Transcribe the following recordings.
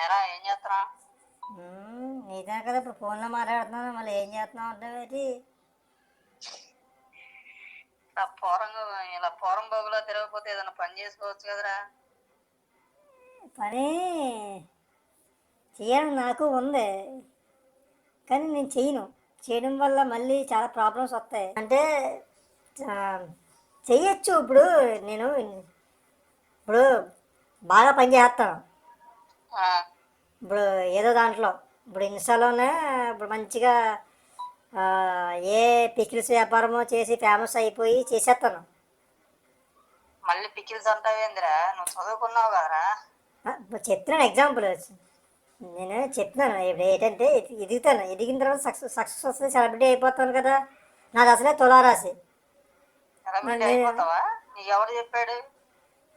ఏరా ఏం చేస్తున్నా నీదే కదా ఇప్పుడు ఫోన్లో మాట్లాడుతున్నాను మళ్ళీ ఏం చేస్తున్నావు అంటే ఇలా పోరం ఇలా పోరం బాగులో తిరగకపోతే ఏదైనా పని చేసుకోవచ్చు కదరా. పని చేయాలని నాకు ఉంది. కానీ నేను చేయను. చేయడం వల్ల మళ్ళీ చాలా ప్రాబ్లమ్స్ వస్తాయి. అంటే చెయ్యొచ్చు ఇప్పుడు నేను ఇప్పుడు బాగా పని చేస్తాను. ఇప్పుడు ఏదో దాంట్లో. ఇప్పుడు ఇన్స్టాలోనే ఇప్పుడు మంచిగా ఏ పికిల్స్ వ్యాపారమో చేసి ఫేమస్ అయిపోయి చేసేస్తాను మళ్ళీ పికిల్స్ అంటావేందిరా నువ్వు చదువుకున్నావు కదరా. చెప్తున్నాను ఎగ్జాంపుల్. నేను చెప్తున్నాను ఇప్పుడు ఏంటంటే ఎది- ఎదుగుతాను. ఎదిగిన తర్వాత సక్సెస్ సక్సెస్ వస్తే సెలబ్రిటీ అయిపోతాను కదా. నాది అసలే తులారాశి. నీకు ఎవడు చెప్పాడు?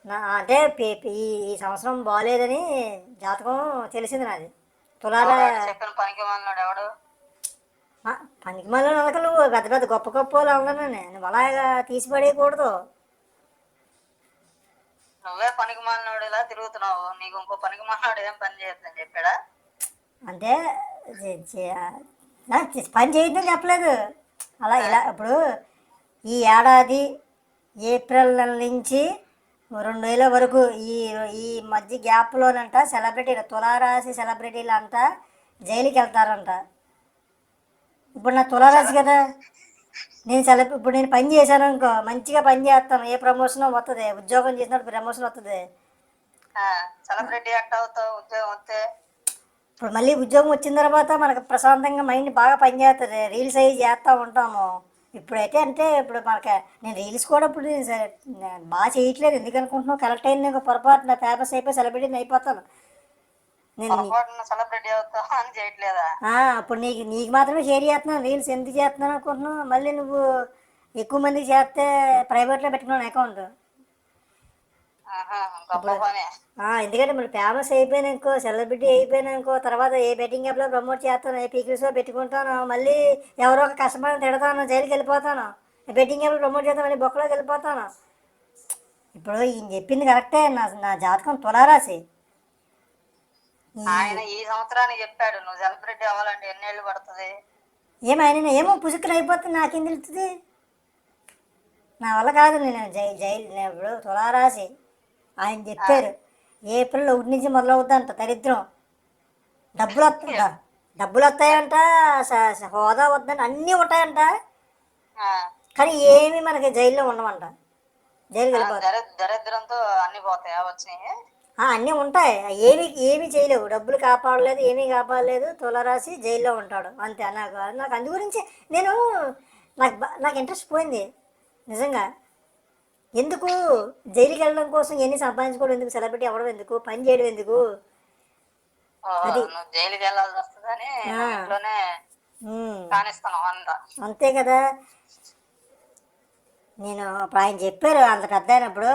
నా అంటే ఈ ఈ సంవత్సరం బాగాలేదని జాతకం తెలిసింది నాది. తులారా ఎవడు చెప్పిన పనికి మాలినాడు ఎవడు? పనికి మళ్ళీ నలకలు పెద్ద పెద్ద గొప్ప గొప్ప వాళ్ళు ఉన్నాను నువ్వు అలాగా తీసి పడేయకూడదు నువ్వే పనికి మాలినాడు ఇలా తిరుగుతున్నావు. నీకు ఇంకో పనికి మాలినాడు ఏం పని చేయొద్దని చెప్పాడా? అంటే పని చేయొద్దని చెప్పలేదు. అలా ఇలా ఇప్పుడు ఈ ఏడాది ఏప్రిల్ నెల నుంచి రెండు వేల వరకు ఈ ఈ మధ్య గ్యాప్లోనంట సెలబ్రిటీలు తులారాశి సెలబ్రిటీలు అంతా జైలుకి వెళ్తారంట ఇప్పుడు నా తులారాశి కదా నేను సెలబ్ ఇప్పుడు నేను పని చేశాను అనుకో మంచిగా పని చేస్తాను ఏ ప్రమోషన్ వస్తుంది ఉద్యోగం చేసినప్పుడు ప్రమోషన్ వస్తుంది సెలబ్రిటీ ఉద్యోగం వస్తే ఇప్పుడు మళ్ళీ ఉద్యోగం వచ్చిన తర్వాత మనకు ప్రశాంతంగా మైండ్ బాగా పనిచేస్తుంది రీల్స్ అవి చేస్తూ ఉంటాము. ఇప్పుడైతే అంటే ఇప్పుడు మనకి నేను రీల్స్ కూడా ఇప్పుడు నేను నేను బాగా చేయట్లేదు. ఎందుకు అనుకుంటున్నావు? కరెక్ట్ అయింది ఇంకా పొరపాటు నా పేపర్స్ అయిపోయి సెలబ్రిటీని అయిపోతాను. నేను సెలబ్రిటీ ఇప్పుడు నీకు నీకు మాత్రమే షేర్ చేస్తున్నాను. రీల్స్ ఎందుకు చేస్తున్నాను అనుకుంటున్నావు? మళ్ళీ నువ్వు ఎక్కువ మందికి చేస్తే ప్రైవేట్లో పెట్టుకున్నాను అకౌంట్ ఎందుకంటే మరి ఫేమస్ అయిపోయినాకో సెలబ్రిటీ అయిపోయినాకో తర్వాత ఏ బెట్టింగ్ యాప్లో ప్రమోట్ చేస్తాను ఏ పీకిల్స్లో పెట్టుకుంటాను మళ్ళీ ఎవరో ఒక కస్టమర్ తిడతాను జైలుకి వెళ్ళిపోతాను బెట్టింగ్ యాప్లో ప్రమోట్ చేస్తాను మళ్ళీ బొక్కలోకి వెళ్ళిపోతాను. ఇప్పుడు ఈయన చెప్పింది కరెక్టే నా నా జాతకం తులారాశి. ఈ- ఆయన ఈ సంవత్సరానికి చెప్పాడు నువ్వు సెలబ్రిటీ అవ్వాలంటే ఎన్నేళ్ళు పడుతుంది? ఏమైనా ఏమో పుసుకులు అయిపోతుంది నాకేం తెలుస్తుంది? నా వల్ల కాదు నేను జై జైలు నేను ఇప్పుడు తులారాశి. ఆయన చెప్పారు ఏప్రిల్ ఒకటి నుంచి మొదలవుతుందంట దరిద్రం. డబ్బులు వస్తా డబ్బులు వస్తాయంట హోదా వద్దంట అన్నీ ఉంటాయంట. కానీ ఏమీ మనకి జైల్లో ఉండమంట జైలుకి దరి- దరిద్రంతో అన్ని పోతాయా వచ్చినాయి? అన్నీ ఉంటాయి. ఏమి ఏమీ చేయలేవు. డబ్బులు కాపాడలేదు ఏమీ కాపాడలేదు. తులరాసి జైల్లో ఉంటాడు. అంతే. నాకు నాకు అందు గురించి నేను నాకు నాకు ఇంట్రెస్ట్ పోయింది. నిజంగా. ఎందుకు జైలుకి వెళ్ళడం కోసం ఎన్ని సంపాదించుకోవడం ఎందుకు? సెలబ్రిటీ అవ్వడం ఎందుకు? పని చేయడం ఎందుకు? జైలుకి వెళ్ళాల్సి వస్తుందని అంతా. కదా. నేను ఇప్పుడు ఆయన చెప్పారు అంత పెద్ద అయినప్పుడు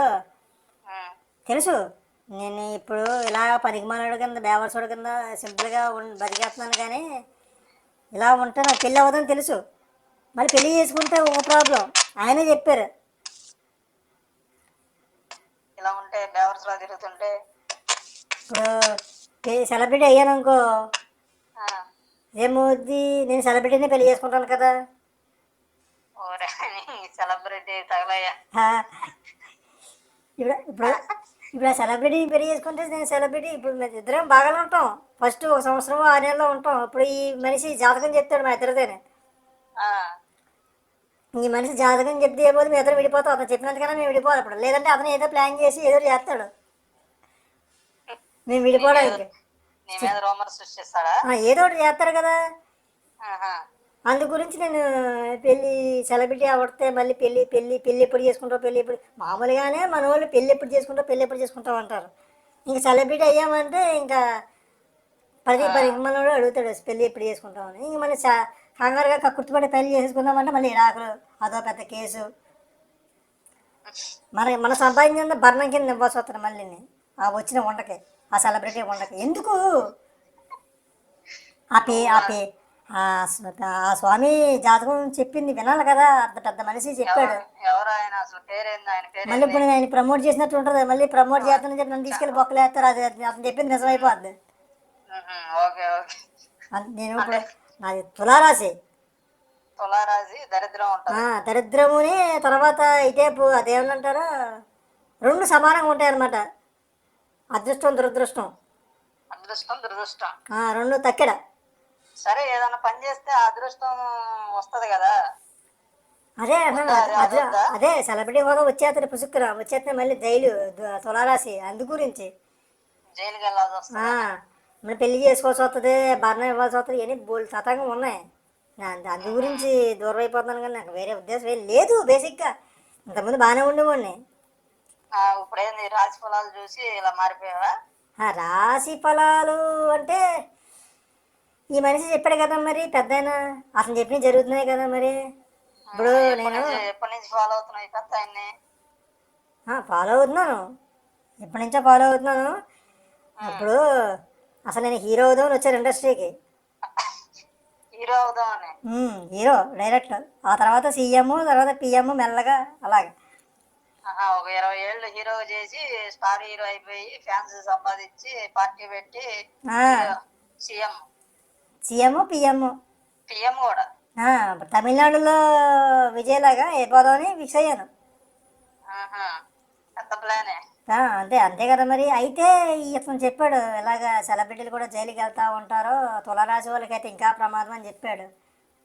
తెలుసు? నేను ఇప్పుడు ఇలా పనికిమాలాడు కింద బేవర్సుడు కింద సింపుల్గా బతికేస్తున్నాను కానీ ఇలా ఉంటే నాకు పెళ్ళి అవ్వదని తెలుసు. మరి పెళ్ళి చేసుకుంటే ఒక ప్రాబ్లం. ఆయనే చెప్పారు. ఇలా ఉంటే బేవర్స్లో తిరుగుతుంటే. సెలబ్రిటీ అయ్యాననుకో. ఆ, ఏమవుద్ది? నేను సెలబ్రిటీనే పెళ్ళి చేసుకుంటాను కదా. సెలబ్రిటీ తగలయ్యా. ఇప్పుడు ఇప్పుడు ఇప్పుడు ఆ సెలబ్రిటీ పెళ్ళి చేసుకుంటే నేను సెలబ్రిటీ ఇప్పుడు మేము ఇద్దరం బాగానే ఉంటాం. ఫస్ట్ ఒక సంవత్సరం ఆరు నెలలో ఉంటాం. ఇప్పుడు ఈ మనిషి జాతకం చెప్తాడు మా ఇద్దరిదేనే ఆ, ఈ మనిషి జాతకం చెప్తే ఏమో మీ ఇద్దరు విడిపోతాం అతను చెప్పినందుకన్నా మేము విడిపోవాలి ఇప్పుడు లేదంటే అతను ఏదో ప్లాన్ చేసి ఏదో చేస్తాడు. మేము విడిపోవడానికి. నీ ఏదో ఒకటి చేస్తారు కదా. అందు గురించి నేను పెళ్ళి సెలబ్రిటీ అవడితే మళ్ళీ పెళ్ళి పెళ్ళి పెళ్ళి ఎప్పుడు చేసుకుంటావు? పెళ్ళి ఎప్పుడు? మామూలుగానే మన వాళ్ళు పెళ్ళి ఎప్పుడు చేసుకుంటావు? పెళ్ళి ఎప్పుడు చేసుకుంటావు అంటారు. ఇంకా సెలబ్రిటీ అయ్యామంటే ఇంకా పది పది మనోడు అడుగుతాడు పెళ్ళి ఎప్పుడు చేసుకుంటామని ఇంక మన కంగారుగా కక్కుర్తిపడి పెళ్ళి చేసుకుందామంటే మళ్ళీ ఇరాకులు అదో పెద్ద కేసు. మన మన సంపాదించిన భరణం కింద ఇవ్వాల్సి వస్తుంది మళ్ళీ ఆ వచ్చిన వండకి ఆ సెలబ్రిటీ వండకి ఎందుకు? ఆ పే ఆ పే ఆ స్వ- ఆ స్వామి జాతకం చెప్పింది వినాలి కదా. అంత పెద్ద మనిషి చెప్పాడు. మళ్ళీ ఇప్పుడు ఆయన ప్రమోట్ చేసినట్టు ఉంటుంది. మళ్ళీ ప్రమోట్ చేస్తానని చెప్పి నన్ను తీసుకెళ్ళి బొక్కలు వేస్తారు అది అతను చెప్పింది నిజమైపోద్ది. నేను ఇప్పుడు నాది తులారాశి. తులారాశి దరిద్రం దరిద్రముని తర్వాత ఇటేపు అదేమనంటారా రెండు సమానంగా ఉంటాయి అన్నమాట అదృష్టం దురదృష్టం. అదృష్టం దురదృష్టం. రెండు తక్కెడ. సరే ఏదైనా పని చేస్తే అదృష్టం వస్తది కదా. అదే అదే, సెలబ్రిటీ హోదా వచ్చేస్తాడు పుసుక్కున వచ్చేస్తే మళ్ళీ జైలు తులారాశి. అందు గురించి జైలుకి వెళ్ళాల్సి మన పెళ్ళి చేసుకోవాల్సి వస్తుంది భరణం ఇవ్వాల్సి వస్తుంది ఇవన్నీ బోల్ తతంగం ఉన్నాయి. అందు గురించి దూరం అయిపోతున్నాను కానీ నాకు వేరే ఉద్దేశం ఏం లేదు బేసిక్గా ఇంతకుముందు బాగానే ఉండేవాడిని. ఆ, ఇప్పుడేంది? రాశి ఫలాలు చూసి ఇలా మారిపోయావా? రాశి ఫలాలు అంటే ఈ మనిషి చెప్పాడు కదా మరి పెద్ద అతను చెప్పినవి జరుగుతున్నాయి కదా మరి. ఇప్పుడు నేను ఎప్పటి నుంచి ఫాలో అవుతున్నావు ఈ పెద్ద ఫాలో అవుతున్నాను. ఎప్పటి నుంచో ఫాలో అవుతున్నాను. ఇప్పుడు అసలు నేను హీరో అవుదామని వచ్చాను ఇండస్ట్రీకి. హీరో అవుదామని. Hero director. ఆ తర్వాత సీఎం తర్వాత పిఎం మెల్లగా అలాగే. ఒక ఇరవై ఏళ్ళు హీరో చేసి స్టార్ హీరో అయిపోయి ఫ్యాన్స్ సంపాదించి పార్టీ పెట్టి సీఎం. CM PM. పిఎం కూడా. తమిళనాడులో విజయలాగా అయిపోదామని ఫిక్స్ అయ్యాను. పెద్ద ప్లానే అంతే అంతే కదా మరి. అయితే ఇతను చెప్పాడు ఇలాగ సెలబ్రిటీలు కూడా జైలుకి వెళ్తా ఉంటారు తులరాశి వాళ్ళకైతే ఇంకా ప్రమాదం అని చెప్పాడు.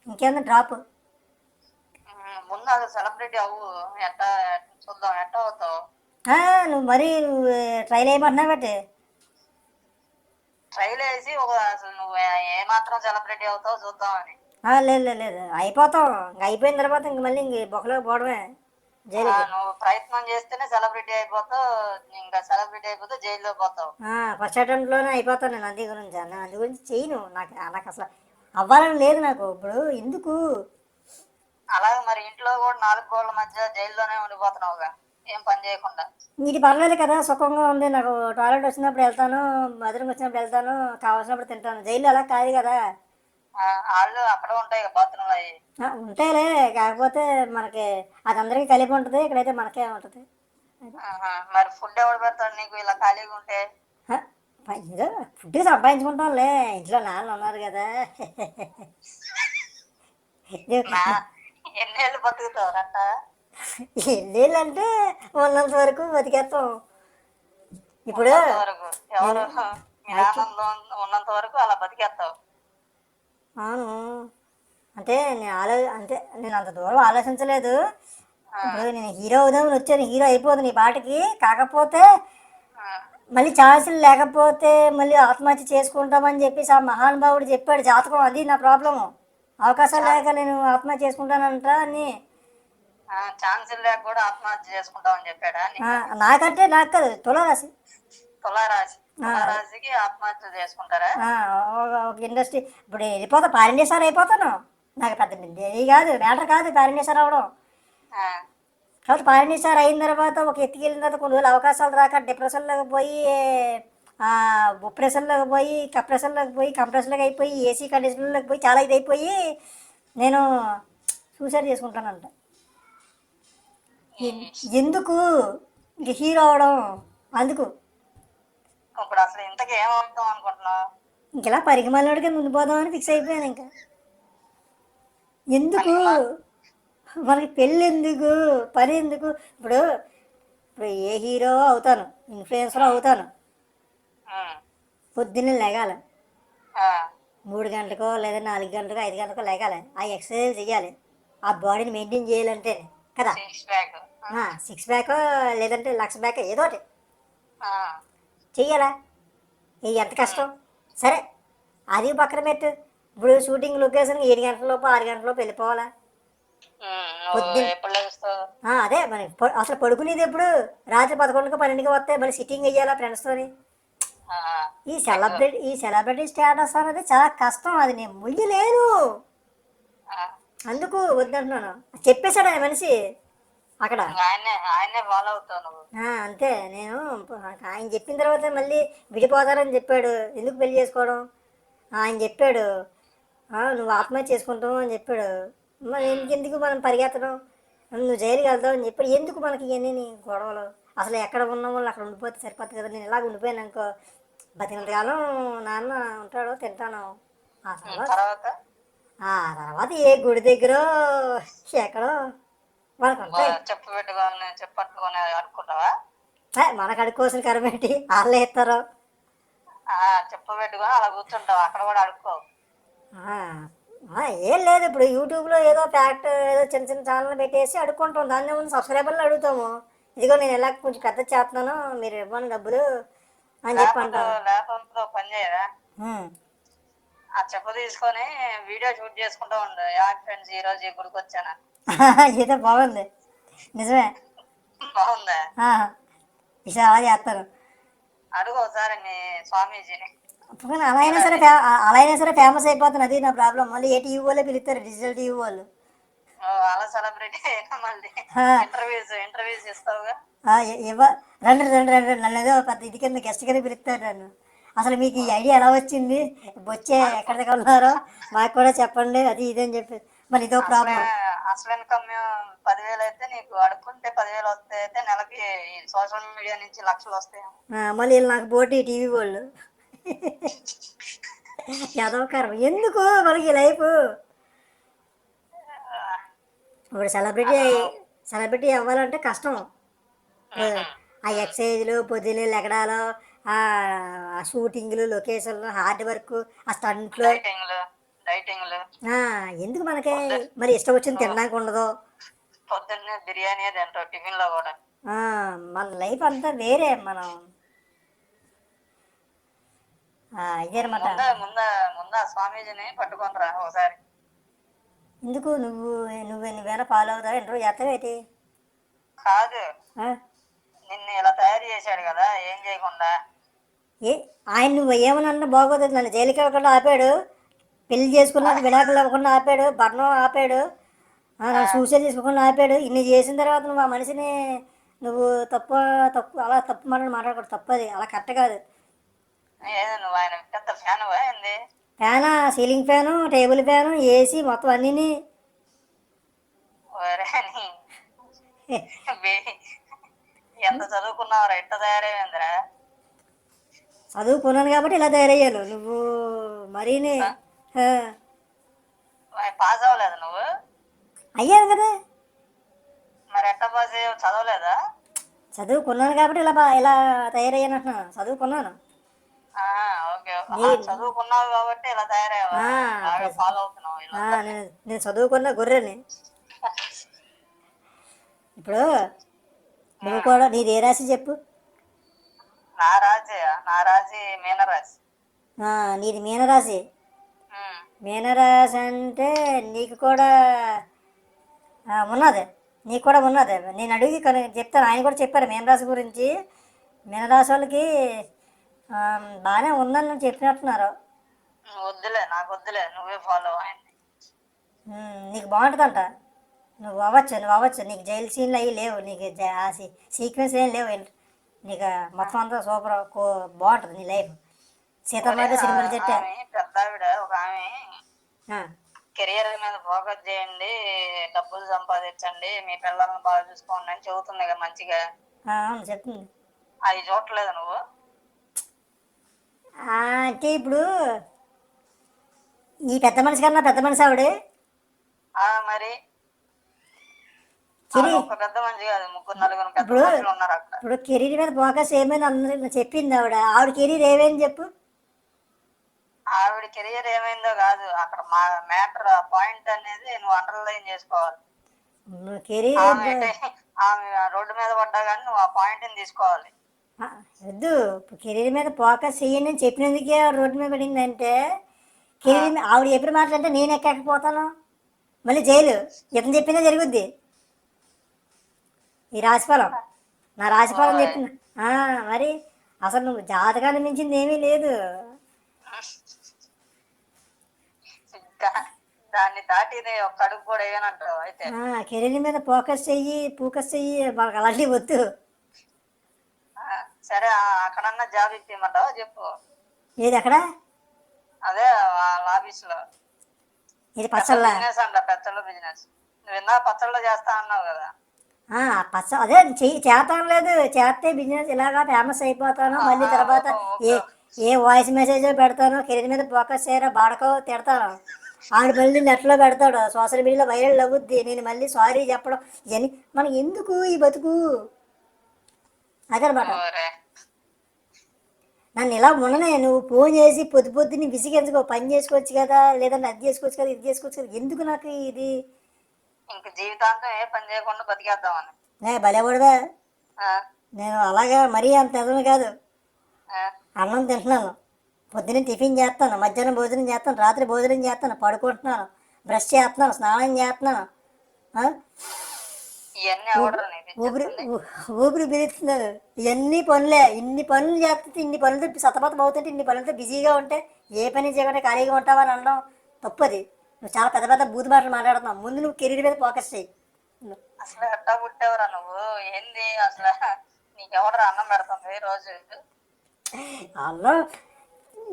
ఇంకేంది డ్రాప్ ముందు అది సెలబ్రిటీ అవ్వు ఎట్టా చూద్దాం ఎట్ట అవుతావు? నువ్వు మరీ నువ్వు ట్రైల్ వేయమంటున్నావు బట్టి. ట్రైల్ వేసి ఒక అసలు నువ్వు ఏ- ఏ మాత్రం సెలబ్రిటీ అవుతావు చూద్దామని. ఆ, లేదు లేదు లేదు. అయిపోతాం. ఇంక అయిపోయిన తర్వాత ఇంక మళ్ళీ ఇంక బొక్కలో పోవడమే. నువ్వు ప్రయత్నం చేస్తేనే సెలబ్రిటీ అయిపోతావు ఇంకా సెలబ్రిటీ అయిపోతే జైల్లో పోతావు. ఫస్ట్ అటెంప్ట్లోనే అయిపోతాను నేను అంది గురించి నేను అందు గురించి చేయను నాకు నాకు అసలు అవ్వాలని లేదు నాకు ఇప్పుడు. ఎందుకు? అలాగే మరి ఇంట్లో కూడా నాలుగు గోళ్ళ మధ్య జైల్లోనే ఉండిపోతున్నావుగా. ఏం పని చేయకుండా. ఇది పర్లేదు కదా సుఖంగా ఉంది. నాకు టాయిలెట్ వచ్చినప్పుడు వెళ్తాను బాత్రూమ్ వచ్చినప్పుడు వెళ్తాను కావాల్సినప్పుడు తింటాను. జైలు అలా కాదు కదా. వాళ్ళు అక్కడే ఉంటాయి బాత్రూమ్లు అవి ఆ, ఉంటాయిలే కాకపోతే మనకి అది అందరికీ కలిపి ఉంటుంది ఇక్కడైతే మనకే ఉంటుంది. మరి ఫుడ్ ఎవడు పెడతాడు నీకు ఇలా ఖాళీగా ఉంటే? ఏదో ఫుడ్ సంపాదించుకుంటాంలే ఇంట్లో నాన్న ఉన్నారు కదా. ఎన్నేళ్ళు బతుకుతావు రట్ట ఎన్నేళ్ళంటే ఉన్నంత వరకు బతికేస్తాం ఇప్పుడు ఎవరు ఉన్నంత వరకు అలా బతికేస్తావు అవును. అంటే నేను ఆలో అంటే నేను అంత దూరం ఆలోచించలేదు. ఇప్పుడు నేను హీరో అవుదామని వచ్చాను హీరో అయిపోదు నీ పాటకి. కాకపోతే మళ్ళీ ఛాన్సులు లేకపోతే మళ్ళీ ఆత్మహత్య చేసుకుంటామని చెప్పేసి ఆ మహానుభావుడు చెప్పాడు జాతకం అది నా ప్రాబ్లము. అవకాశాలు లేక నేను ఆత్మహత్య చేసుకుంటానంట అని. ఛాన్సులు లేక కూడా ఆత్మహత్య చేసుకుంటామని చెప్పాడా నాకంటే నాకు కాదు తులరాశి. తులారాశి తులారాశికి ఆత్మహత్య చేసుకుంటారా? ఒక- ఇండస్ట్రీ. ఇప్పుడు వెళ్ళిపోతా పారిండేశ్వర అయిపోతాను. నాకు పెద్ద ఇది కాదు మ్యాటర్ కాదు పారిండేశ్వర అవడం కాబట్టి పారిండేశ్వర అయిన తర్వాత ఒక ఎత్తుకి వెళ్ళిన తర్వాత కొన్ని రోజులు అవకాశాలు రాక డిప్రెషన్లోకి పోయి ఆ, డిప్రెషన్లోకి పోయి కప్రెషన్లోకి పోయి కంప్రెషన్లోకి అయిపోయి ఏసీ కండిషన్లోకి పోయి చాలా ఇది అయిపోయి నేను సూసైడ్ చేసుకుంటానంట. ఎందుకు? ఇంక హీరో అవడం అందుకు. ఇప్పుడు అసలు ఇంతకీ ఏమవుతాం అనుకుంటున్నావు? ఇంక ఇలా పరిగమల్లోడికి ముందు పోదామని ఫిక్స్ అయిపోయాను ఇంకా. ఎందుకు? మనకి పెళ్ళి ఎందుకు పని ఎందుకు? ఇప్పుడు ఇప్పుడు ఏ హీరో అవుతాను? ఇన్ఫ్లుయెన్సర్ అవుతాను. పొద్దున్నే లేగాలి. మూడు గంటలకో లేదా నాలుగు గంటలకో ఐదు గంటలకో లేగాలి. ఆ ఎక్సర్సైజ్ చేయాలి ఆ బాడీని మెయింటైన్ చేయాలంటే కదా? సిక్స్ ప్యాక్ బ్యాక్ లేదంటే లక్ష బ్యాక్ ఏదో ఒకటి. చెయ్యాలా? ఇది ఎంత కష్టం? సరే అది పక్కన పెట్టు ఇప్పుడు షూటింగ్ లొకేషన్ ఏడు గంటల లోపు ఆరు గంటల లోపు వెళ్ళిపోవాలా? ఆ, అదే మరి అసలు పడుకునేది ఎప్పుడు? రాత్రి పదకొండుకి పన్నెండుకి వస్తే మళ్ళీ సిట్టింగ్ వెయ్యాలా ఫ్రెండ్స్తోని ఆ, ఈ సెలబ్రిటీ ఈ సెలబ్రిటీ స్టేటస్ అనేది చాలా కష్టం. అది నేను ముయ్యలేను. ఆ. అందుకు వద్దంటున్నాను. చెప్పేశాడు ఆయన మనిషి. అక్కడ? ఫాలో ఆ, అంతే. నేను ఆయన చెప్పిన తర్వాత మళ్ళీ విడిపోతారని చెప్పాడు. ఎందుకు పెళ్ళి చేసుకోవడం? ఆయన చెప్పాడు "ఆ, నువ్వు ఆత్మహత్య చేసుకుంటావు అని చెప్పాడు. మరి ఎందుకు మనం పరిగెత్తడం? నువ్వు జైలుకి వెళ్తావు అని చెప్పాడు. ఎందుకు మనకి ఇవన్నీ గొడవలు? అసలు ఎక్కడ ఉన్న వాళ్ళు అక్కడ ఉండిపోతే సరిపోతుంది కదా? నేను ఇలాగ ఉండిపోయాను అనుకో బతికినంతకాలం నాన్న ఉంటాడు తింటాను ఆ తర్వాత? ఆ తర్వాత ఏ గుడి దగ్గర ఎక్కడో చెప్పు పెట్టుకొని చెప్పు పట్టుకొని అనుకుంటావా? ఏ, మనకు అడుక్కోసిన కరం ఏంటి? వాళ్ళే ఇస్తారు. ఆ, చెప్పు పెట్టుకొని అలా కూర్చుంటావు అక్కడ కూడా అడుక్కో. ఏం లేదు ఇప్పుడు యూట్యూబ్లో ఏదో ఫ్యాక్ట్ ఏదో చిన్న చిన్న ఛానల్ పెట్టేసి అడుక్కుంటాం. దాన్ని ముందు సబ్స్క్రైబర్లు అడుగుతాము. ఇదిగో నేను ఎలా కొంచెం పెద్ద చేస్తున్నాను మీరు ఇవ్వండి డబ్బులు అని చెప్పి లేకపోతే అంటాం లేకపోతే ఒక పని చేయరా. ఆ చెప్పు తీసుకొని వీడియో షూట్ చేసుకుంటా ఉండు. ఫ్రెండ్స్ ఈ రోజు ఈ గుడికి వచ్చాను ఇదే బాగుంది. నిజమే. బాగుందా? ఈసారి అలా చేస్తారు. అడుగు ఒకసారి స్వామీజీని. అలా అయినా సరే అలా అయినా సరే ఫేమస్ అయిపోతుంది అది నా ప్రాబ్లం మళ్ళీ ఏ టీవీ వాళ్ళే పిలుస్తారు. డిజిటల్ టీవీ వాళ్ళు. అలా సెలబ్రిటీ మళ్ళీ. ఇంటర్వ్యూస్ ఇంటర్వ్యూస్ ఇస్తావుగా ఇవ్వ రండి రండి రండి. నన్ను ఏదో పెద్ద ఇది కింద గెస్ట్ కింద పిలుస్తారు నన్ను. అసలు మీకు ఈ ఐడియా ఎలా వచ్చింది? వచ్చే ఎక్కడి దగ్గర ఉన్నారో మాకు కూడా చెప్పండి. అది ఇది అని చెప్పి. మరి ఇదో ప్రాబ్లం అసలు ఇన్కమ్ పదివేలు అయితే నీకు అడుక్కుంటే పదివేలు వస్తాయి అయితే నెలకి సోషల్ మీడియా నుంచి లక్షలు వస్తాయి మళ్ళీ నాకు పోటీ టీవీ వాళ్ళు. ఎదవకారం ఎందుకు మనకి లైఫ్? ఇప్పుడు సెలబ్రిటీ సెలబ్రిటీ అవ్వాలంటే కష్టం. ఆ ఎక్సైజ్లు పొద్దున్నే లెగడాలు ఆ ఆ షూటింగ్లు లొకేషన్లు హార్డ్ వర్క్ ఆ స్టంట్లు. డైటింగ్లు. ఎందుకు మనకి? మరి ఇష్టం వచ్చింది తినడానికి ఉండదు. పొద్దున్నే బిర్యానీ తింటావు టిఫిన్లో కూడా మన లైఫ్ అంతా వేరే మనం. ఆ, ఇదే అనమాట ముందా ముందా స్వామీజీని పట్టుకొని రా ఒకసారి. ఎందుకు? నువ్వు నువ్వు నువ్వేనా ఫాలో అవుతావు? ఇంటర్వ్యూ చేస్తావేటి కాదు? నిన్ను ఇలా తయారు చేశాడు కదా ఏం చేయకుండా. ఏ ఆయన నువ్వు ఏమన్నా బాగోదు. నన్ను జైలుకి ఇవ్వకుండా ఆపాడు. పెళ్ళి చేసుకున్నాక విడాకులు ఇవ్వకుండా ఆపాడు భరణం ఆపాడు సూసైడ్ చేసుకోకుండా ఆపాడు. ఇన్ని చేసిన తర్వాత నువ్వు ఆ మనిషిని నువ్వు తప్పు తప్పు అలా తప్పు మాట మాట్లాడకూడదు. తప్పది. అలా కరెక్ట్ కాదు. Fan ceiling fan table fan AC మొత్తం అన్నీ ఎంత ఎట్ట చదువుకున్నాను కాబట్టి ఇలా తయారయ్యాను. నువ్వు మరీని. పాస్ అవ్వలేదు నువ్వు? అయ్యాను కదా. మరి ఎట్ట పాస్ అయ్యావు? చదవలేదా? చదువుకున్నాను కాబట్టి ఇలా బా- ఇలా తయారయ్యాను అంటున్నాను చదువుకున్నాను చదువుకున్నావు కాబట్టి ఇలా తయారయ్యావా? ఫాలో అవుతున్నావు నేను నేను చదువుకున్న గొర్రెని. ఇప్పుడు నువ్వు కూడా నీది ఏ రాశి చెప్పు. నా రాజే నా రాజీ మీనరాజి ఆ, నీది మీనరాశి. మీనరాశి అంటే నీకు కూడా ఉన్నది. నీకు కూడా ఉన్నది. నేను అడిగి చెప్తాను. ఆయన కూడా చెప్పారు మీనరాశి గురించి. మీనరాశి వాళ్ళకి బాగానే ఉందని చెప్పినట్టున్నారు. వద్దులే నాకు వద్దులే. నువ్వే ఫాలో నీకు బాగుంటుందంట. నువ్వు అవ్వచ్చు నువ్వు అవ్వచ్చు. నీకు జైలు సీన్లు అవి లేవు. నీకు ఆ సీక్వెన్స్ ఏం లేవు. నీకు మొత్తం అంతా సూపర్ బాగుంటుంది నీ లైఫ్ సీతమ్మ సినిమాలు చెట్టే పెద్ద ఒక ఆమె కెరియర్ మీద ఫోకస్ చేయండి డబ్బులు సంపాదించండి మీ పిల్లల్ని బాగా చూసుకోండి అని చెబుతుంది కదా మంచిగా. చెప్తుంది. అవి చూడట్లేదు నువ్వు? అంటే ఇప్పుడు ఈ పెద్ద మనిషి కన్నా పెద్ద మనిషి ఆవిడ. మరి. ఇప్పుడు- కెరీర్ మీద ఫోకస్ అందరూ చెప్పింది ఆవిడ ఆవిడ కెరీర్ ఏమైంది చెప్పు? ఆవిడ కెరియర్ ఏమైందో కాదు. అక్కడ మా మ్యాటర్ పాయింట్ అనేది నువ్వు అండర్లైన్ చేసుకోవాలి. ఆమె రోడ్డు మీద పడ్డా కానీ నువ్వు ఆ పాయింట్ తీసుకోవాలి. వద్దు. కెరీర్ మీద ఫోకస్ చెయ్యండి అని చెప్పినందుకే రోడ్డు మీద పడిందంటే కెరీర్ ఆవిడ ఎప్పుడు మాట్లాడితే నేను ఎక్కకపోతాను మళ్ళీ జైలు. ఇతను చెప్పిందే జరుగుద్ది. ఈ రాశిఫలం నా రాశిఫలం చెప్పింది ఆ, మరి అసలు నువ్వు జాతకాన్ని మించింది ఏమీ లేదు. ఇంకా దాన్ని దాటి నీ ఒక్క అడుగు కూడా వేయనంటావు అయితే. కెరీర్ మీద ఫోకస్ చెయ్యి ఫోకస్ చెయ్యి అలాంటివి వద్దు. సరే అక్కడన్నా జాబ్ ఇప్పిమంటావా చెప్పు. ఏది అక్కడ? అదే వాళ్ళ ఆఫీస్లో ఇది పచ్చళ్ళ? బిజినెస్ అంట పెద్దల బిజినెస్ నువ్వు ఇందా పచ్చళ్ళు చేస్తా అన్నావు కదా. ఆ, పచ్చ అదే చెయ్యి చేస్తాం లేదు. చేస్తే బిజినెస్ ఇలాగా ఫేమస్ అయిపోతాను. మళ్ళీ తర్వాత ఏ ఏ వాయిస్ మెసేజ్ పెడతానో. కెరీర్ మీద ఫోకస్ చేయరా బాడకో తిడతాను. ఆడు మళ్ళీ నెట్లో పెడతాడు. సోషల్ మీడియాలో వైరల్ అవుద్ది. నేను మళ్ళీ సారీ చెప్పడం. ఇవన్నీ మనకి ఎందుకు ఈ బతుకు? అదనమాట. నన్ను ఇలా ఉండనే నువ్వు ఫోన్ చేసి పొద్దు పొద్దుని విసిగించుకో. పని చేసుకోవచ్చు కదా లేదంటే అది చేసుకోవచ్చు కదా ఇది చేసుకోవచ్చు కదా. ఎందుకు నాకు ఇది? ఇంక జీవితాంతం ఏ పని చేయకుండా బతికేద్దామని. నే భలేపడదా ఆ, నేను అలాగా మరీ అంత ఎదను కాదు. అన్నం తింటున్నాను. పొద్దున్న టిఫిన్ చేస్తాను మధ్యాహ్నం భోజనం చేస్తాను రాత్రి భోజనం చేస్తాను పడుకుంటున్నాను బ్రష్ చేస్తున్నాను స్నానం చేస్తున్నాను ఊపిరి ఊపిరి పీలుస్తున్నాను ఇవన్నీ పనులే ఇన్ని పనులు చేస్తుంటే ఇన్ని పనులతో సతమతం అవుతుంటే ఇన్ని పనులతో బిజీగా ఉంటే ఏ పని చేయకుండా ఖాళీగా ఉంటావని అనడం తప్పది. నువ్వు చాలా పెద్ద పెద్ద బూతు మాటలు మాట్లాడుతున్నావు. ముందు నువ్వు కెరీర్ మీద ఫోకస్ చేయి అసలు ఎట్టా పుట్టావురా నువ్వు? ఏంది అసలు? నీకెవడరా అన్నం పెడుతుంది రోజు? అన్నం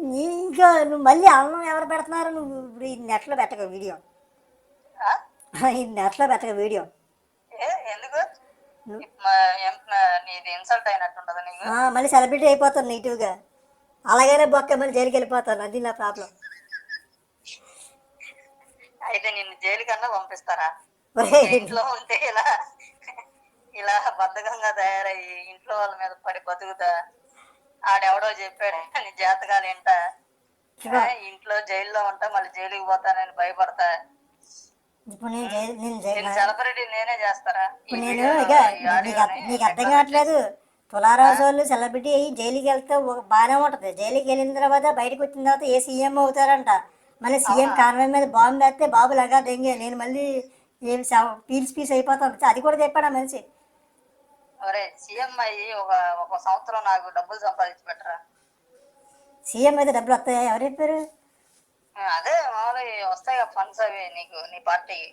ఇంకా నువ్వు మళ్ళీ అన్నం ఎవరు పెడుతున్నారు? నువ్వు ఇప్పుడు ఈ నెట్లో పెట్టక వీడియో. ఆ? ఈ నెట్లో పెట్టక వీడియో. ఏ ఎందుకు? మళ్ళీ సెలబ్రిటీ అయిపోతాను నెగిటివ్గా. అలాగనే బొక్క మళ్ళీ జైలుకి వెళ్ళిపోతాను. అది నా ప్రాబ్లం అయితే నిన్ను జైలు కన్నా పంపిస్తారా ఇంట్లో ఉంటే ఇలా ఇలా బద్ధకంగా తయారయ్యి ఇంట్లో వాళ్ళ మీద పడి బతుకుతా. ఆడెవడో చెప్పాడు నీ జాతకాలు ఏంట ఇంట్లో జైల్లో ఉంటా మళ్ళీ జైలుకి పోతానని భయపడతా. ఇప్పుడు నేను జైలు నేను జైలు నేను సెలబ్రిటీ నేనే చేస్తారా? నేను ఇక నీకు అర్థం- కావట్లేదు. తులారాజు వాళ్ళు సెలబ్రిటీ అయ్యి జైలుకి వెళ్తే బాగానే ఉంటుంది. జైలుకి వెళ్ళిన తర్వాత బయటకు వచ్చిన తర్వాత ఏ సీఎం అవుతారంట. మళ్ళీ సీఎం కాన్వే మీద బాంబు వేస్తే బాబు లగా దెంగే నేను మళ్ళీ ఏం పీల్స్ పీస్ అయిపోతాను అది కూడా చెప్పాడు ఆ మనిషి. ఒరే సీఎం అయ్యి ఒక ఒక సంవత్సరం నాకు డబ్బులు సంపాదించి పెట్టరా సీఎం అయితే డబ్బులు వస్తాయా? ఎవరు చెప్పారు? అదే మామూలు వస్తాయి ఫండ్స్ అవి నీకు నీ పార్టీకి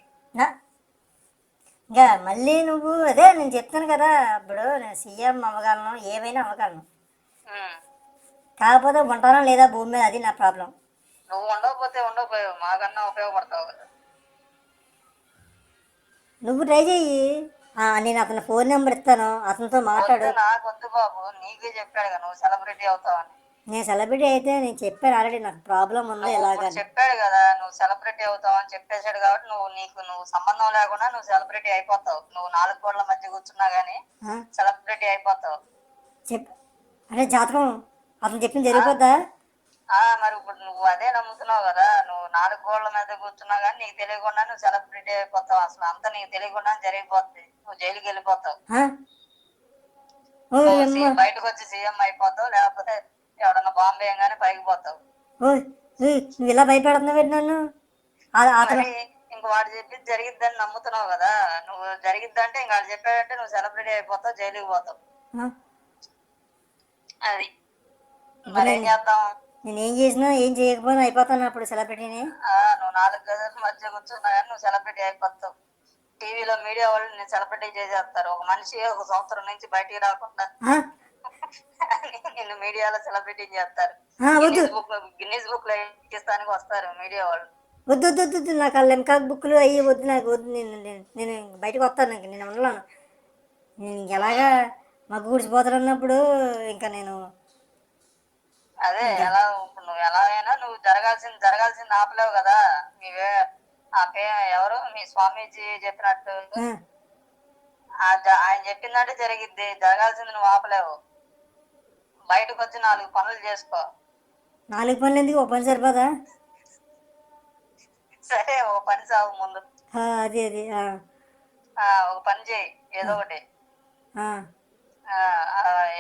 ఇంకా మళ్ళీ నువ్వు అదే నేను చెప్తాను కదా ఇప్పుడు నేను సీఎం అవ్వగలను ఏమైనా అవ్వగలను. కాకపోతే ఉంటానో లేదా భూమి మీద? అది నా ప్రాబ్లం. నువ్వు ఉండకపోతే ఉండకపోయావు మాకన్నా ఉపయోగపడతావు కదా. నువ్వు ట్రై చెయ్యి. నేను అతని ఫోన్ నెంబర్ ఇస్తాను. అతనితో మాట్లాడు. బాబు. నీకే చెప్పాడు కదా నువ్వు సెలబ్రిటీ అవుతావని నేను సెలబ్రిటీ అయితే నేను చెప్పాను ఆల్రెడీ నాకు ప్రాబ్లం ఉంది ఇప్పుడు చెప్పాడు కదా నువ్వు సెలబ్రిటీ అవుతావు అని చెప్పేశాడు కాబట్టి నువ్వు నీకు నువ్వు సంబంధం లేకుండా నువ్వు సెలబ్రిటీ అయిపోతావు. నువ్వు నాలుగు కోట్ల మధ్య కూర్చున్నా గానీ సెలబ్రిటీ అయిపోతావు. చెప్. అంటే జాతకం అతను చెప్పింది జరిగిపోద్దా? ఆ మరి ఇప్పుడు నువ్వు అదే నమ్ముతున్నావు కదా నువ్వు నాలుగు గోళ్ళ మీద కూర్చున్నా కానీ నీకు తెలియకుండా నువ్వు సెలబ్రిటీ అయిపోతావు అసలు. అంతా నీకు తెలియకుండా జరిగిపోద్ది. నువ్వు జైలుకి వెళ్ళిపోతావు. బయటకు వచ్చి సీఎం అయిపోతావు లేకపోతే ఎవడన్నా బాంబే వేయగానే పైకి పోతావు. నువ్వు ఇలా భయపెడుతున్నావు నన్ను? ఇంక వాడు చెప్పింది జరిగిద్దని నమ్ముతున్నావు కదా నువ్వు జరిగిద్దంటే ఇంక వాడు చెప్పాడంటే నువ్వు సెలబ్రిటీ అయిపోతావు జైలుకి పోతావు. అది. మరి ఏం చేద్దాం? నేను ఏం చేసినా ఏం చేయకపోయినా అయిపోతాను అప్పుడు సెలబ్రిటీని. నువ్వు నాలుగు గదుల మధ్య కూర్చున్నా నువ్వు సెలబ్రిటీ అయిపోతావు. టీవీలో మీడియా వాళ్ళు నేను సెలబ్రిటీ చేసేస్తారు. ఒక మనిషి ఒక సంవత్సరం నుంచి బయటికి రాకుండా? నిన్ను మీడియాలో సెలబ్రిటీ చేస్తారు. గిన్నీస్ బుక్ గిన్నీస్ బుక్లో ఎక్కిస్తానికి వస్తారు మీడియా వాళ్ళు. వద్దు వద్దు వద్దు, నాకు ఆ లెమ్కాక్ బుక్లు అయ్యి వద్దు నాకు వద్దు. నేను నేను బయటకు వస్తాను ఇంక నేను ఉండలేను. నేను ఎలాగా మగ్గు గుడిసిపోతానన్నప్పుడు ఇంకా నేను అదే ఎలా నువ్వు ఎలాగైనా నువ్వు జరగాల్సింది జరగాల్సింది ఆపలేవు కదా. మీవే ఆ పే ఎవరు? మీ స్వామీజీ చెప్పినట్టు. ఆయన చెప్పిందంటే జరిగిద్ది. జరగాల్సింది నువ్వు ఆపలేవు. బయటకు వచ్చి నాలుగు పనులు చేసుకో. నాలుగు పనులు ఎందుకు? ఒక పని సరిపోదా? సరే ఒక పని సాగు ముందు. ఆ, అది అది ఒక పని చేయి ఏదో ఒకటి.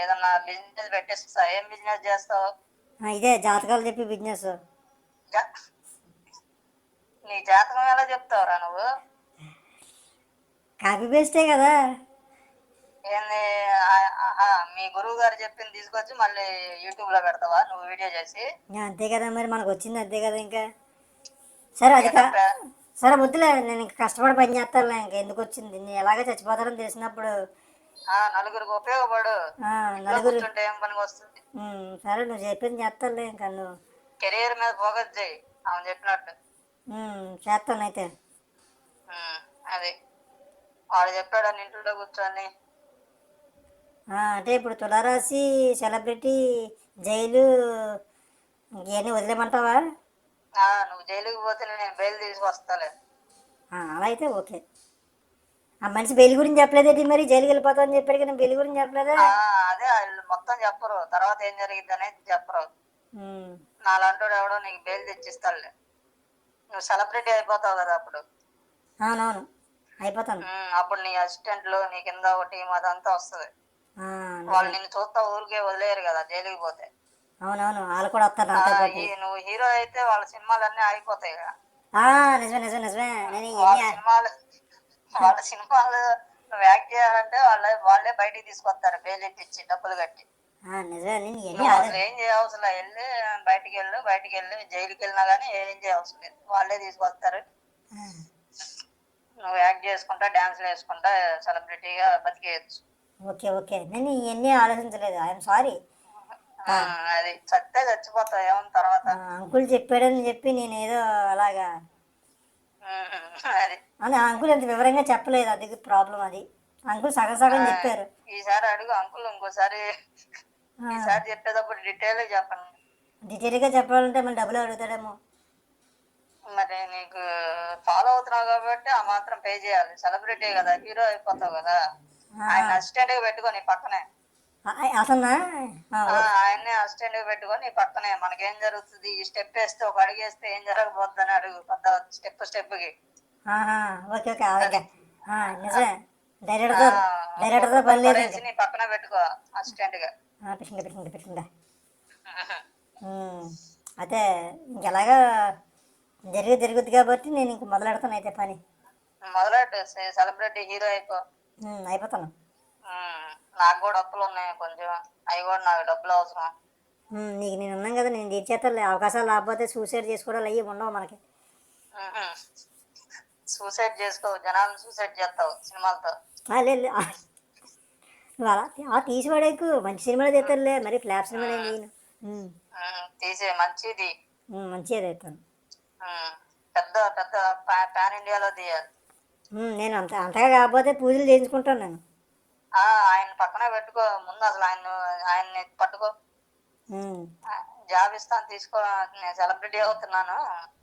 ఏదన్నా బిజినెస్ పెట్టేస్తా. ఏం బిజినెస్ చేస్తావు? ఇదే జాతకాలు చెప్పి బిజినెస్ నీ జాతకం ఎలా చెప్తావురా నువ్వు? కాపీ పేస్టే కదా. ఏంది ఆహా, మీ గురువు గారు చెప్పింది తీసుకొచ్చి మళ్ళీ యూట్యూబ్లో పెడతావా? నువ్వు వీడియో చేసి. ఇంకా అంతే కదా మరి మనకు వచ్చింది అంతే కదా ఇంకా. సరే అది కా సరే వద్దులే నేను ఇంకా కష్టపడి పని చేస్తానులే ఇంకా ఎందుకు వచ్చింది? నేను ఎలాగ చచ్చిపోతానని తెలిసినప్పుడు నలుగురికి ఉపయోగపడు. నలుగురు. ఏం పనికి వస్తుంది? సరే నువ్వు చెప్పింది చేస్తానులే ఇంకా నువ్వు. కెరీర్ మీద ఫోకస్ చేయి ఆమె చెప్పినట్టు. చేస్తాను అయితే. అది. వాడు చెప్పాడు అని ఇంట్లో కూర్చొని అంటే ఇప్పుడు తులారాశి సెలబ్రిటీ జైలు ఇవన్నీ వదిలేమంటావా? నువ్వు జైలుకి పోతే నేను బెయిల్ తీసుకొస్తాలే అలా అయితే ఓకే. ఆ మనిషి బెయిల్ గురించి చెప్పలేదేంటి మరి? జైలుకి వెళ్ళిపోతా అని చెప్పాడు కానీ బెయిల్ గురించి చెప్పలేదా? అదే వాళ్ళు మొత్తం చెప్పరు. తర్వాత ఏం జరిగింది అనేది చెప్పరు. నాలంటోడు ఎవడో నీకు బెయిల్ తెచ్చిస్తాడులే. నువ్వు సెలబ్రిటీ అయిపోతావు కదా అప్పుడు. అవునవును. అయిపోతాను. అప్పుడు నీ అసిస్టెంట్లు నీ కింద ఒక టీం అదంతా వస్తుంది. వాళ్ళు నిన్ను చూస్తా ఊరికే వదిలేరు కదా జైలుకి పోతే. అవునవును వాళ్ళు కూడా వస్తారు నువ్వు హీరో అయితే వాళ్ళ సినిమాలన్నీ ఆగిపోతాయి కదా. నిజమే నిజమే నిజమే. సినిమాలు వాళ్ళ సినిమాలు నువ్వు యాక్ట్ చేయాలంటే వాళ్ళే వాళ్ళే బయటికి తీసుకొస్తారు బెయిల్ ఇచ్చి డబ్బులు కట్టి. ఏం చేయవసరం. వెళ్ళి బయటికి వెళ్ళు బయటికి వెళ్ళి. జైలుకి వెళ్ళినా కానీ ఏం చేయవసరం లేదు. వాళ్ళే తీసుకొస్తారు. నువ్వు యాక్ట్ చేసుకుంటా డాన్స్లు వేసుకుంటా సెలబ్రిటీగా బతికేయచ్చు. Okay okay. నేను ఇవన్నీ ఆలోచించలేదు. I'm sorry. అది చస్తే చచ్చిపోతావు ఏమన్న తర్వాత. అంకుల్ చెప్పాడని చెప్పి నేను ఏదో అలాగా అది. అని అంకుల్ ఎంత వివరంగా చెప్పలేదు అది ప్రాబ్లం అది. అంకుల్ సగం సగం చెప్పారు. ఈసారి అడుగు అంకుల్ ఇంకోసారి ఈసారి చెప్పేటప్పుడు డీటెయిల్ చెప్పండి. డీటెయిల్గా చెప్పాలంటే మళ్ళీ డబ్బులు అడుగుతాడేమో. మరి నీకు ఫాలో అవుతున్నావు కాబట్టి ఆ మాత్రం పే చేయాలి. సెలబ్రిటీ కదా హీరో అయిపోతావు కదా. ఆయన అసిస్టెంట్గా పెట్టుకొని పక్కనే. ఆ, ఆయన్నే అసిస్టెంట్గా పెట్టుకొని పక్కనే. మనకేం జరుగుతుంది? ఈ స్టెప్ వేస్తే ఒక అడుగు వేస్తే ఏం జరగబోద్ది అని అడుగు. పెద్ద స్టెప్ స్టెప్కి. ఓకే ఓకే ఆ, నిజమే. డైరెక్టర్తో డైరెక్టర్తో పని లేదు. పక్కన పెట్టుకో అసిస్టెంట్గా ఆ, పెట్టిందా పెట్టిందా పెట్టిందా అయితే ఇంకెలాగా జరిగి జరుగుద్ది కాబట్టి నేను ఇంక మొదలెడతాను అయితే పని. మొదలెట్టు సెలబ్రిటీ హీరో అయిపో. అయిపోతాను. నాకు కూడా అప్పులు ఉన్నాయి కొంచెం. అవి కూడా నాకు డబ్బులు అవసరం. నీకు నేను ఉన్నాం కదా నేను తీర్చేస్తాను అవకాశాలు లేకపోతే సూసైడ్ చేసుకోవడాలు అయ్యి ఉండవు మనకి. సూసైడ్ చేసుకోవు జనాలను సూసైడ్ చేస్తావు సినిమాలతో. అలా తీసి పడేకు మంచి సినిమాలు తీస్తారులే మరి ఫ్లాప్ ఉమ్, ఉమ్, తీసే మంచిది. మంచిగా తీస్తాను. పెద్ద పెద్ద పాన్ ఇండియాలో తీయాలి. నేను అంత అంతగా కాకపోతే పూజలు చేయించుకుంటాను నేను. ఆయన పక్కనే పెట్టుకో ముందు అసలు ఆయన ఆయన్ని పట్టుకో. జాబ్ ఇస్తాను తీసుకో నేను సెలబ్రిటీ అవుతున్నాను.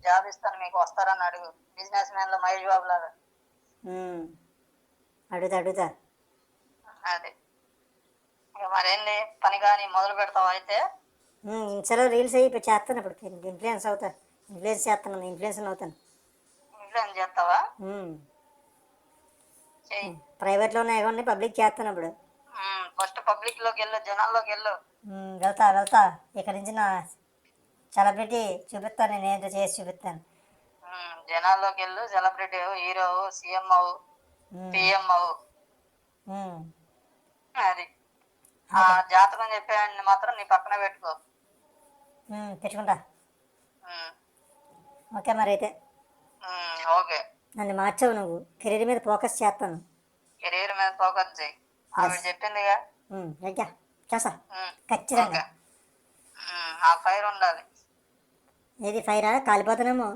జాబ్ ఇస్తాను మీకు వస్తారని అడుగు. బిజినెస్ మ్యాన్లో మహేష్ బాబు లాగా. అడుగుతా అడుగుతా. అది. ఇక మరేంది? పని కానీ మొదలు పెడతావు అయితే? ఇన్స్టాలో రీల్స్ అయ్యి ఇప్పుడు చేస్తాను ఇప్పుడు. ఇన్ఫ్లుయెన్స్ అవుతా. ఇన్ఫ్లుయెన్స్ చేస్తాను ఇన్ఫ్లుయెన్స్ అవుతాను. ఏం చేస్తావా? ఉమ్. చెయ్యి ప్రైవేట్లో ఉన్నాయి ఇవ్వండి పబ్లిక్ చేస్తాను ఇప్పుడు. ఫస్ట్ పబ్లిక్లోకి వెళ్ళు జనాల్లోకి వెళ్ళు. వెళ్తా వెళ్తా. ఇక్కడ నుంచి నా సెలబ్రిటీ చూపిస్తాను నేను ఏంటో చేసి చూపిస్తాను. జనాల్లోకి వెళ్ళు సెలబ్రిటీ హీరో సీఎం అవు పిఎం అవు. అది. ఆ జాతకం చెప్పేవాడిని మాత్రం నీ పక్కన పెట్టుకో. పెట్టుకుంటా. ఓకే మరి అయితే. ఓకే. నన్ను మార్చావు నువ్వు. కెరీర్ మీద ఫోకస్ చేస్తాను. కెరీర్ మీద ఫోకస్ చేయి. ఆవిడ చెప్పిందిగా? ఇంకా చేస్తా. ఖచ్చితంగా. ఆ ఫైర్ ఉండాలి. ఏది ఫైరా? కాలిపోతానేమో.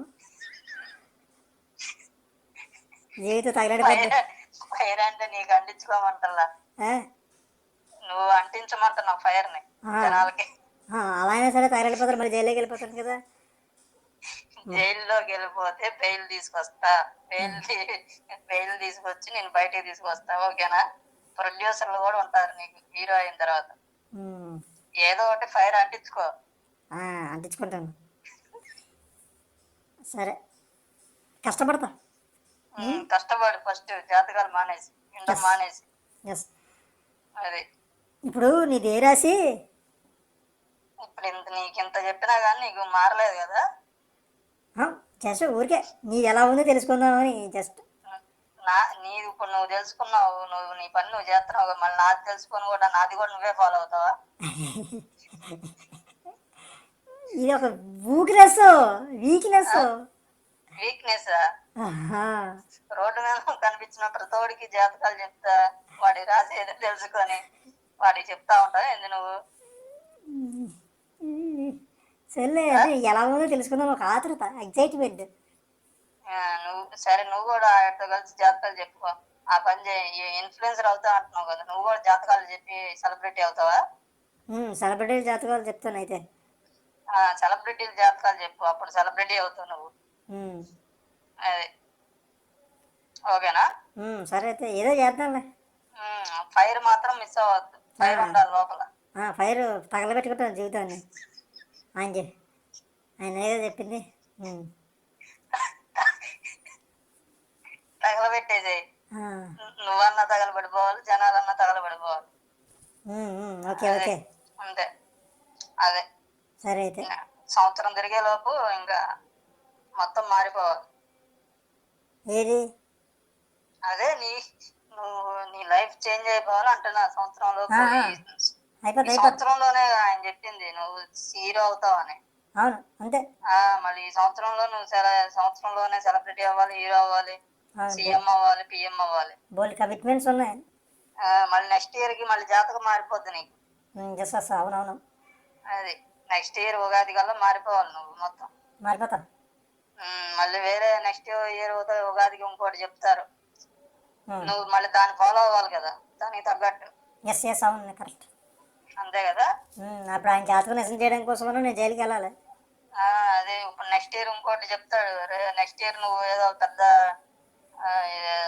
జీవితం తగలడిపోద్ది ఫైర్? అంటే నీకు అంటించుకోమంటలా? నువ్వు అంటించమంటున్నావు ఫైర్ని ఆ. జనాలకి. అలా అయినా సరే తగలడిపోతారు. మరి జైలుకి వెళ్ళిపోతాను కదా. జైల్లోకి వెళ్ళిపోతే బెయిల్ తీసుకొస్తా. బెయిల్ బెయిల్ తీసుకొచ్చి నేను బయటికి తీసుకొస్తా. ఓకేనా? ప్రొడ్యూసర్లు కూడా ఉంటారు నీకు హీరో అయిన తర్వాత. ఏదో ఒకటి ఫైర్ అంటించుకో. అంటించుకుంటాను. సరే. కష్టపడతా. కష్టపడి ఫస్ట్ జాతకాలు మానేసి ఇండం మానేసి. అది. ఇప్పుడు నీది ఏ రాశి? ఇప్పుడు ఇంత నీకు ఇంత చెప్పినా కానీ నీకు మారలేదు కదా. జస్ట్ ఊరికే నీది ఎలా ఉందో తెలుసుకుందామని జస్ట్ నా నీది ఇప్పుడు నువ్వు తెలుసుకున్నావు నువ్వు నీ పని నువ్వు చేస్తున్నావు మళ్ళీ నాది తెలుసుకొని కూడా నాది కూడా నువ్వే ఫాలో అవుతావా? ఇది ఒక వీక్నెస్ వీక్నెస్ వీక్నెస్ రోడ్డు మీద కనిపించిన ప్రతోడికి జాతకాలు చెప్తా వాడి రాసి ఏదో తెలుసుకొని వాడికి చెప్తా ఉంటావు ఏంది నువ్వు? అదే ఎలా ఉందో తెలుసుకుందాం. ఒక ఆతృత ఎగ్జైట్మెంట్ నువ్వు సరే నువ్వు కూడా ఆయనతో కలిసి జాతకాలు చెప్పుకో ఆ పని చేయి. ఇన్ఫ్లుయెన్సర్ అవుతా అంటున్నావు కదా. నువ్వు కూడా జాతకాలు చెప్పి సెలబ్రిటీ అవుతావా? సెలబ్రిటీ జాతకాలు చెప్తాను అయితే. సెలబ్రిటీల జాతకాలు చెప్పు. అప్పుడు సెలబ్రిటీ అవుతావు నువ్వు. అది. ఓకేనా? సరే అయితే. ఏదో చేద్దాంలే. ఫైర్ మాత్రం మిస్ అవ్వద్దు. ఫైర్ ఉండాలి లోపల. ఫైర్ తగలబెట్టుకుంటాను జీవితాన్ని. ఆయన ఆయన ఏదో చెప్పింది. తగలబెట్టేసేయి. నువ్వన్నా తగలబడిపోవాలి జనాలన్నా తగలబడిపోవాలి. Okay okay. అంతే. అదే. సరే అయితే. సంవత్సరం తిరిగే లోపు ఇంకా మొత్తం మారిపోవాలి. ఏది? అదే నీ నువ్వు నీ లైఫ్ చేంజ్ అయిపోవాలి అంటున్నా సంవత్సరం లోపు. సంవత్సరంలోనే ఆయన చెప్పింది నువ్వు హీరో అవుతావని అవును అంతే. మళ్ళీ ఈ సంవత్సరంలో నువ్వు సెల- సంవత్సరంలోనే సెలబ్రిటీ అవ్వాలి హీరో అవ్వాలి. సీఎం అవ్వాలి పిఎం అవ్వాలి కమిట్మెంట్స్ ఉన్నాయి. మళ్ళీ నెక్స్ట్ ఇయర్కి మళ్ళీ జాతకం మారిపోద్ది నీకు. జస్ట్ అవునవును. అది నెక్స్ట్ ఇయర్ ఉగాది కల్లా మారిపోవాలి నువ్వు మొత్తం. మారిపోతా మళ్ళీ వేరే నెక్స్ట్ ఇయర్ ఉగాదికి ఇంకోటి చెప్తారు. నువ్వు మళ్ళీ దాన్ని ఫాలో అవ్వాలి కదా దానికి తగ్గట్టు. ఎస్ ఎస్ అవును కరెక్ట్ అంతే కదా? అప్పుడు ఆయన జాతకం నిజం చేయడం కోసం నేను జైలుకి వెళ్ళాలి. ఆ, అదే ఇప్పుడు నెక్స్ట్ ఇయర్ ఇంకోటి చెప్తాడు. నెక్స్ట్ ఇయర్ నువ్వు ఏదో పెద్ద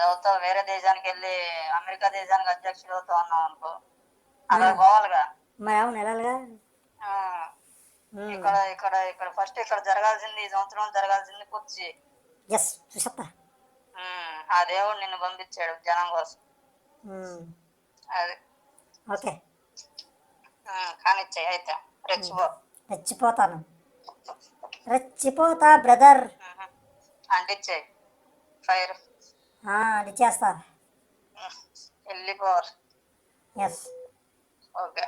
అవుతావు వేరే దేశానికి వెళ్ళి అమెరికా దేశానికి అధ్యక్షుడు అవుతావు అన్నావు అనుకో. అలా పోవాలిగా. మరి అవును వెళ్ళాలిగా? ఆ, ఇక్కడ ఇక్కడ ఇక్కడ ఫస్ట్ ఇక్కడ జరగాల్సింది ఈ సంవత్సరం జరగాల్సింది చేయి. ఎస్ ఆ దేవుడు నిన్ను పంపించాడు జనం కోసం. అది. ఓకే. కానిచ్చాయి అయితే రెచ్చిపో. రెచ్చిపోతాను. రెచ్చిపోతా బ్రదర్. ఉహు. అంటించేయి ఫైర్. అది చేస్తా. వెళ్ళిపోవాలి ఎస్ ఓకే.